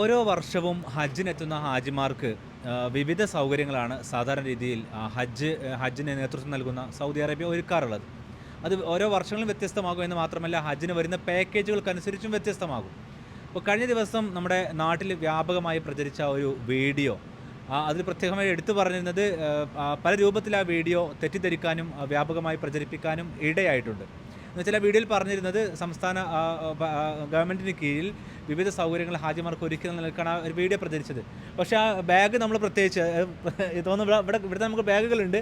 ഓരോ വർഷവും ഹജ്ജിനെത്തുന്ന ഹാജിമാർക്ക് വിവിധ സൗകര്യങ്ങളാണ് സാധാരണ രീതിയിൽ ഹജ്ജ് ഹജ്ജിന് നേതൃത്വം നൽകുന്ന സൗദി അറേബ്യ ഒരുക്കാറുള്ളത്. അത് ഓരോ വർഷങ്ങളും വ്യത്യസ്തമാകും എന്ന് മാത്രമല്ല ഹജ്ജിന് വരുന്ന പാക്കേജുകൾക്കനുസരിച്ചും വ്യത്യസ്തമാകും. അപ്പോൾ കഴിഞ്ഞ ദിവസം നമ്മുടെ നാട്ടിൽ വ്യാപകമായി പ്രചരിച്ച ഒരു വീഡിയോ അതിൽ പ്രത്യേകമായി എടുത്തു പറഞ്ഞിരുന്നത് പല രൂപത്തിൽ ആ വീഡിയോ തെറ്റിദ്ധരിക്കാനും വ്യാപകമായി പ്രചരിപ്പിക്കാനും ഇടയായിട്ടുണ്ട്. എന്നുവെച്ചാൽ ആ വീഡിയോയിൽ പറഞ്ഞിരുന്നത് സംസ്ഥാന ഗവൺമെന്റിന് കീഴിൽ വിവിധ സൗകര്യങ്ങൾ ഹാജിമാർക്ക് ഒരുക്കി നൽകാൻ ആ ഒരു വീഡിയോ പ്രചരിച്ചത്. പക്ഷേ ആ ബാഗ് നമ്മൾ പ്രത്യേകിച്ച് തോന്നുന്നു ഇവിടെ ഇവിടുത്തെ നമുക്ക് ബാഗുകളുണ്ട്.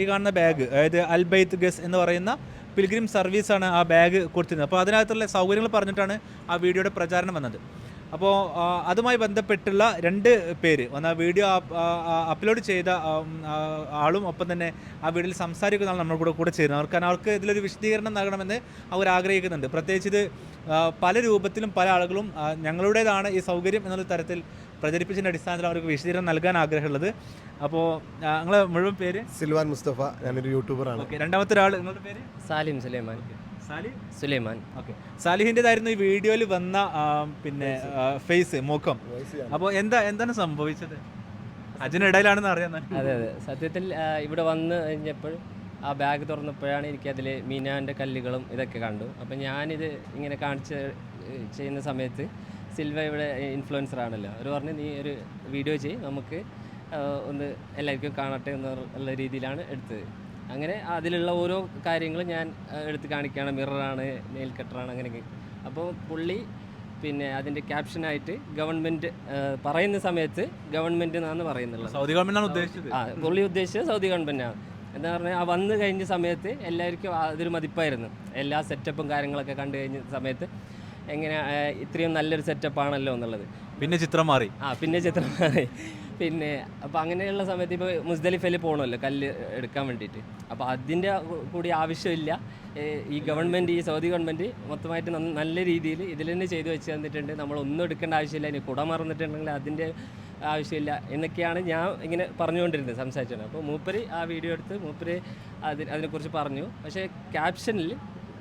ഈ കാണുന്ന ബാഗ് അതായത് അൽബൈത്ത് ഗസ് എന്ന് പറയുന്ന പിൽഗ്രിം സർവീസാണ് ആ ബാഗ് കൊടുത്തിരുന്നത്. അപ്പോൾ അതിനകത്തുള്ള സൗകര്യങ്ങൾ പറഞ്ഞിട്ടാണ് ആ വീഡിയോയുടെ പ്രചാരണം വന്നത്. അപ്പോൾ അതുമായി ബന്ധപ്പെട്ടുള്ള രണ്ട് പേര് ഒന്ന് ആ വീഡിയോ അപ്ലോഡ് ചെയ്ത ആളും ഒപ്പം തന്നെ ആ വീഡിയോയിൽ സംസാരിക്കുന്ന ആൾ നമ്മുടെ കൂടെ കൂടെ ചേരുന്നു അവർക്ക് കാരണം അവർക്ക് ഇതിലൊരു വിശദീകരണം നൽകണമെന്ന് അവർ ആഗ്രഹിക്കുന്നുണ്ട്. പ്രത്യേകിച്ച് ഇത് പല രൂപത്തിലും പല ആളുകളും ഞങ്ങളുടേതാണ് ഈ സൗകര്യം എന്നുള്ള തരത്തിൽ പ്രചരിപ്പിച്ചതിന്റെ അടിസ്ഥാനത്തിൽ അവർക്ക് വിശദീകരണം നൽകാൻ ആഗ്രഹമുള്ളത്. അപ്പോൾ നിങ്ങളെ മുഴുവൻ പേര്? സിൽവാൻ മുസ്തഫ ഞാനൊരു യൂട്യൂബറാണ്. ഓക്കെ രണ്ടാമത്തെ ഒരാൾ നിങ്ങളുടെ പേര്? സാലിം സുലൈമാൻ. സാലി? സുലൈമാൻ. ഓക്കെ. സാലിഹിന്റെതായിരുന്നു ഈ വീഡിയോയിൽ വന്ന പിന്നെ ഫേസ്. മുഖം. അപ്പോൾ എന്താ എന്താണ് സംഭവിച്ചത്? അതിനിടയിലാണെന്ന് അറിയാൻ അതെ അതെ. സത്യത്തിൽ ഇവിടെ വന്ന് കഴിഞ്ഞപ്പോൾ ആ ബാഗ് തുറന്നപ്പോഴാണ് എനിക്കതിൽ മീനാന്റെ കല്ലുകളും ഇതൊക്കെ കണ്ടു. അപ്പം ഞാനിത് ഇങ്ങനെ കാണിച്ച് ചെയ്യുന്ന സമയത്ത് സിൽവ ഇവിടെ ഇൻഫ്ലുവൻസർ ആണല്ലോ. അവർ പറഞ്ഞ് നീ ഒരു വീഡിയോ ചെയ്യ്. നമുക്ക് ഒന്ന് എല്ലാവർക്കും കാണട്ടെ എന്നുള്ള രീതിയിലാണ് എടുത്തത്. അങ്ങനെ അതിലുള്ള ഓരോ കാര്യങ്ങൾ ഞാൻ എടുത്ത് കാണിക്കുകയാണ്. മിററാണ് നെയിൽ കട്ടറാണ് അങ്ങനെയൊക്കെ. അപ്പോൾ പുള്ളി പിന്നെ അതിന്റെ ക്യാപ്ഷനായിട്ട് ഗവൺമെന്റ് പറയുന്ന സമയത്ത് ഗവൺമെന്റ് എന്നാണ് പറയുന്നുള്ളത്. സൗദി ഗവൺമെന്റാണ് ഉദ്ദേശിച്ചത്. ആ പുള്ളി ഉദ്ദേശിച്ചത് സൗദി ഗവൺമെന്റാണ് എന്താ പറഞ്ഞാൽ ആ വന്നു കഴിഞ്ഞ സമയത്ത് എല്ലാവർക്കും അതൊരു മതിപ്പായിരുന്നു. എല്ലാ സെറ്റപ്പും കാര്യങ്ങളൊക്കെ കണ്ടു കഴിഞ്ഞ സമയത്ത് എങ്ങനെ ഇത്രയും നല്ലൊരു സെറ്റപ്പാണല്ലോ എന്നുള്ളത്. പിന്നെ ചിത്രം മാറി. ആ പിന്നെ ചിത്രം മാറി. പിന്നെ അപ്പോൾ അങ്ങനെയുള്ള സമയത്ത് ഇപ്പോൾ മുസ്ദലിഫയിൽ പോകണമല്ലോ കല്ല് എടുക്കാൻ വേണ്ടിയിട്ട്. അപ്പോൾ അതിന്റെ കൂടി ആവശ്യമില്ല. ഈ ഗവൺമെന്റ് ഈ സൗദി ഗവൺമെന്റ് മൊത്തമായിട്ട് നല്ല രീതിയിൽ ഇതിൽ തന്നെ ചെയ്തു വെച്ച് തന്നിട്ടുണ്ട്. നമ്മൾ ഒന്നും എടുക്കേണ്ട ആവശ്യമില്ല. ഇനി കുട മറന്നിട്ടുണ്ടെങ്കിൽ അതിന്റെ ആവശ്യമില്ല എന്നൊക്കെയാണ് ഞാൻ ഇങ്ങനെ പറഞ്ഞുകൊണ്ടിരുന്നത് സംസാരിച്ചത്. അപ്പോൾ മൂപ്പര് ആ വീഡിയോ എടുത്ത് മൂപ്പര് അതിന് അതിനെക്കുറിച്ച് പറഞ്ഞു. പക്ഷേ ക്യാപ്ഷനിൽ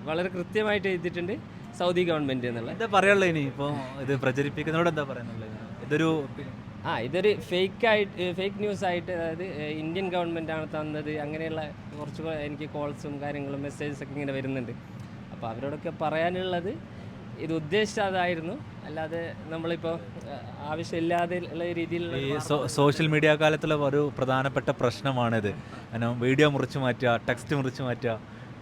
വളരെ കൃത്യമായിട്ട് എഴുതിയിട്ടുണ്ട് സൗദി ഗവൺമെന്റ് എന്നുള്ളത് എന്താ പറയാനുള്ളത് ഇനി? ഇപ്പോൾ ഇത് പ്രചരിപ്പിക്കുന്നതോട് എന്താ പറയാനുള്ളത്? ഇതൊരു ആ ഇതൊരു ഫേക്ക് ആയിട്ട് ഫേക്ക് ന്യൂസ് ആയിട്ട് അതായത് ഇന്ത്യൻ ഗവൺമെന്റ് ആണ് തന്നത്. അങ്ങനെയുള്ള കുറച്ച് എനിക്ക് കോൾസും കാര്യങ്ങളും മെസ്സേജസ് ഒക്കെ ഇങ്ങനെ വരുന്നുണ്ട്. അപ്പോൾ അവരോടൊക്കെ പറയാനുള്ളത് ഇത് ഉദ്ദേശിച്ച അതായിരുന്നു. അല്ലാതെ നമ്മളിപ്പോൾ ആവശ്യമില്ലാതെ ഉള്ള രീതിയിലുള്ള ഈ സോഷ്യൽ മീഡിയ കാലത്തുള്ള ഒരു പ്രധാനപ്പെട്ട പ്രശ്നമാണിത്. കാരണം വീഡിയോ മുറിച്ച് മാറ്റുക ടെക്സ്റ്റ് മുറിച്ച് മാറ്റുക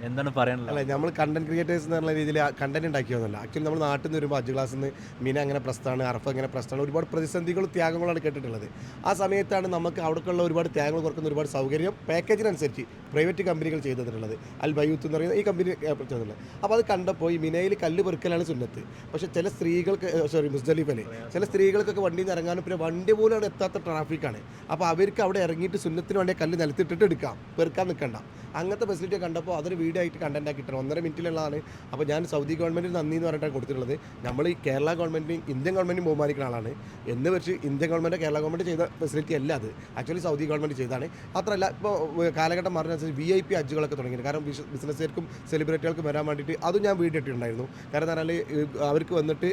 എന്താണ് പറയാനുള്ളത്? അല്ല നമ്മൾ കണ്ടന്റ് ക്രിയേറ്റേഴ്സ് എന്ന് പറഞ്ഞ രീതിയിൽ കണ്ടന്റ് ഉണ്ടാക്കിയൊന്നുമല്ല ആക്ച്വലി നമ്മൾ നാട്ടിൽ നിന്ന് വരുമ്പോൾ അജ് ക്ലാസ്സിൽ നിന്ന് മീന അങ്ങനെ പ്രശ്നമാണ് അർഫ് അങ്ങനെ പ്രശ്നമാണ് ഒരുപാട് പ്രതിസന്ധികളും ത്യാഗങ്ങളാണ് കേട്ടിട്ടുള്ളത്. ആ സമയത്താണ് നമുക്ക് അവിടേക്കുള്ള ഒരുപാട് ത്യാഗങ്ങൾ കുറക്കുന്ന ഒരുപാട് സൗകര്യം പാക്കേജിനനുസരിച്ച് പ്രൈവറ്റ് കമ്പനികൾ ചെയ്തിട്ടുള്ളത് അൽ ബയൂത്ത് എന്ന് പറയുന്ന ഈ കമ്പനി ചെയ്തിട്ടുള്ളത് അപ്പോൾ അത് കണ്ടപ്പോൾ ഈ മിനയിൽ കല്ല് പെറുക്കലാണ് സുന്നത്ത്. പക്ഷേ ചില സ്ത്രീകൾക്ക് സോറി മുസ്ദലിഫൽ ചില സ്ത്രീകൾക്കൊക്കെ വണ്ടിയിൽ നിന്ന് ഇറങ്ങാനും പിന്നെ വണ്ടി പോലും അവിടെ എത്താത്ത ട്രാഫിക്കാണ് അപ്പോൾ അവർക്ക് അവിടെ ഇറങ്ങിയിട്ട് സുന്നത്തിന് വേണ്ടി കല്ല് നിലത്തിട്ടിട്ട് എടുക്കാം. പെറുക്കാൻ നിൽക്കണ്ട അങ്ങനത്തെ ഫെസിലിറ്റി കണ്ടപ്പോൾ അതൊരു വീഡിയോ ആയിട്ട് കണ്ടന്റ് കിട്ടണം ഒന്നര മിനിറ്റിലുള്ളതാണ്. അപ്പോൾ ഞാൻ സൗദി ഗവൺമെന്റിന് നന്ദി എന്ന് പറഞ്ഞിട്ടാണ് കൊടുത്തിട്ടുള്ളത്. നമ്മൾ ഈ കേരള ഗവൺമെന്റിനും ഇന്ത്യൻ ഗവൺമെന്റും ബഹുമാനിക്കുന്ന ആളാണ്. എന്ന് വെച്ച് ഇന്ത്യൻ ഗവൺമെന്റ് കേരള ഗവൺമെന്റ് ചെയ്ത ഫെസിലിറ്റി അല്ല അത്. ആക്ച്വലി സൗദി ഗവൺമെന്റ് ചെയ്തതാണ്. മാത്രമല്ല ഇപ്പോൾ കാലഘട്ടം മാറുന്നതനുസരിച്ച് വി ഐ പി ഹജ്ജുകളൊക്കെ തുടങ്ങി കാരണം ബിസ് ബിസിനസ്സുകാർക്കും സെലിബ്രിറ്റികൾക്കും വരാൻ വേണ്ടിയിട്ട് അതും ഞാൻ വീഡിയോ ഇട്ടിട്ടുണ്ടായിരുന്നു കാരണം എന്ന് പറഞ്ഞാൽ അവർക്ക് വന്നിട്ട്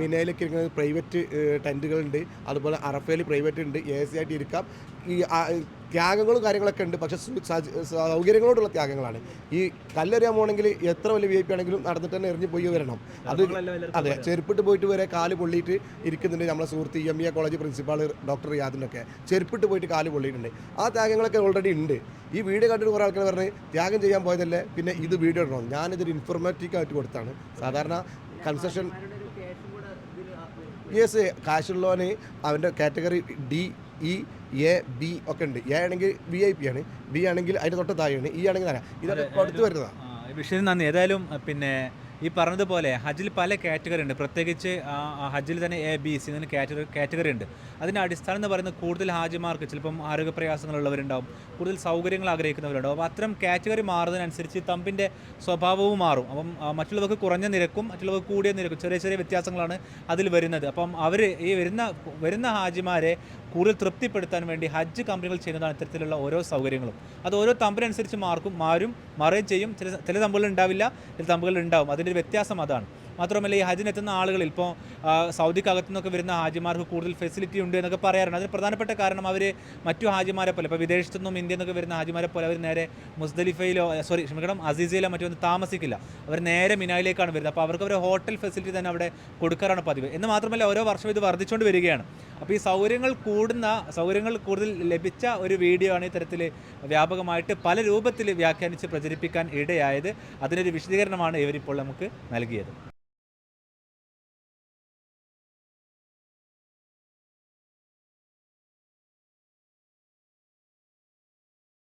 മിനയിലേക്ക് ഇരിക്കുന്ന പ്രൈവറ്റ് ടെന്റുകളുണ്ട് അതുപോലെ അറഫയിൽ പ്രൈവറ്റ് ഉണ്ട്. എ സി ആയിട്ട് ഇരിക്കാം. ഈ ത്യാഗങ്ങളും കാര്യങ്ങളൊക്കെ ഉണ്ട്. പക്ഷെ സൗകര്യങ്ങളോടുള്ള ത്യാഗങ്ങളാണ്. ഈ കല്ലെറിയാൻ പോകണമെങ്കിൽ എത്ര വലിയ വി ഐ പി ആണെങ്കിലും നടന്നിട്ട് തന്നെ എറിഞ്ഞ് പോയി വരണം. അത് അതെ ചെരുപ്പിട്ട് പോയിട്ട് വരെ കാൽ പൊള്ളിയിട്ട് ഇരിക്കുന്നുണ്ട് നമ്മളെ സുഹൃത്ത് E M E college principal doctor യാദിനൊക്കെ. ചെരുപ്പിട്ട് പോയിട്ട് കാൽ പൊള്ളിയിട്ടുണ്ട്. ആ ത്യാഗങ്ങളൊക്കെ ഓൾറെഡി ഉണ്ട്. ഈ വീഡിയോ കണ്ടിട്ട് കുറേ ആൾക്കാർ പറഞ്ഞ് ത്യാഗം ചെയ്യാൻ പോയതല്ലേ? പിന്നെ ഇത് വീഡിയോ ഇടണം? ഞാനിതൊരു ഇൻഫോർമാറ്റീവ് ആയിട്ട് കൊടുത്താണ്. സാധാരണ കൺസെഷൻ യെസ് കാശുള്ളവന് അവന്റെ category D E A B ഒക്കെ ഉണ്ട്. എ ആണെങ്കിൽ വി ഐ പി ആണ്. ബി ആണെങ്കിൽ അതിന്റെ തൊട്ട് താഴെയാണ്. ഇ ആണെങ്കിൽ തരാം ഇതൊക്കെ കൊടുത്തു വരുന്നതാണ് വിഷയത്തിന് നന്ദി. ഏതായാലും പിന്നെ ഈ പറഞ്ഞതുപോലെ ഹജ്ജിൽ പല കാറ്റഗറി ഉണ്ട്. പ്രത്യേകിച്ച് ഹജ്ജിൽ തന്നെ എ ബി സി എന്നൊരു കാറ്റഗറി കാറ്റഗറി ഉണ്ട്. അതിന്റെ അടിസ്ഥാനം എന്ന് പറയുന്നത് കൂടുതൽ ഹാജിമാർക്ക് ചിലപ്പം ആരോഗ്യ പ്രയാസങ്ങളുള്ളവരുണ്ടാവും കൂടുതൽ സൗകര്യങ്ങൾ ആഗ്രഹിക്കുന്നവരുണ്ടാവും. അപ്പോൾ അത്തരം കാറ്റഗറി മാറുന്നതിനനുസരിച്ച് തമ്പിന്റെ സ്വഭാവവും മാറും. അപ്പം മറ്റുള്ളവർക്ക് കുറഞ്ഞ നിരക്കും മറ്റുള്ളവർക്ക് കൂടിയ നിരക്കും ചെറിയ ചെറിയ വ്യത്യാസങ്ങളാണ് അതിൽ വരുന്നത്. അപ്പം അവർ ഈ വരുന്ന വരുന്ന ഹാജിമാരെ കൂടുതൽ തൃപ്തിപ്പെടുത്താൻ വേണ്ടി ഹജ്ജ് കമ്പനികൾ ചെയ്യുന്നതാണ് ഇത്തരത്തിലുള്ള ഓരോ സൗകര്യങ്ങളും. അത് ഓരോ തമ്പിനനുസരിച്ച് മാർക്കും മാറും മാറുകയും ചെയ്യും. ചില ചില തമ്പുകൾ ഉണ്ടാവില്ല ചില തമ്പുകൾ ഉണ്ടാവും അതിന്റെ ഒരു വ്യത്യാസം അതാണ്. മാത്രമല്ല ഈ ഹജിനെത്തുന്ന ആളുകളിൽ ഇപ്പോൾ സൗദിക്കകത്തു നിന്നൊക്കെ വരുന്ന ഹാജിമാർക്ക് കൂടുതൽ ഫെസിലിറ്റി ഉണ്ട് എന്നൊക്കെ പറയാറുണ്ട്. അതിന് പ്രധാനപ്പെട്ട കാരണം അവർ മറ്റു ഹാജിമാരെ പോലെ ഇപ്പോൾ വിദേശത്തു നിന്നും ഇന്ത്യയിൽ നിന്നൊക്കെ വരുന്ന ഹാജിമാരെ പോലെ അവർ നേരെ മുസ്ദലിഫയിലോ സോറി ക്ഷമിക്കണം അസീസയിലോ മറ്റോ ഒന്നും താമസിക്കില്ല. അവർ നേരെ മിനായിലേക്കാണ് വരുന്നത്. അപ്പോൾ അവർക്ക് അവർ ഹോട്ടൽ ഫെസിലിറ്റി തന്നെ അവിടെ കൊടുക്കാറാണ് പതിവ്. എന്ന് മാത്രമല്ല ഓരോ വർഷം ഇത് വർദ്ധിച്ചുകൊണ്ട് വരികയാണ്. അപ്പോൾ ഈ സൗകര്യങ്ങൾ കൂടുന്ന സൗകര്യങ്ങൾ കൂടുതൽ ലഭിച്ച ഒരു വീഡിയോ ആണ് ഇത്തരത്തിൽ വ്യാപകമായിട്ട് പല രൂപത്തിൽ വ്യാഖ്യാനിച്ച് പ്രചരിപ്പിക്കാൻ ഇടയായത്. അതിനൊരു വിശദീകരണമാണ് ഇവരിപ്പോൾ നമുക്ക് നൽകിയത്.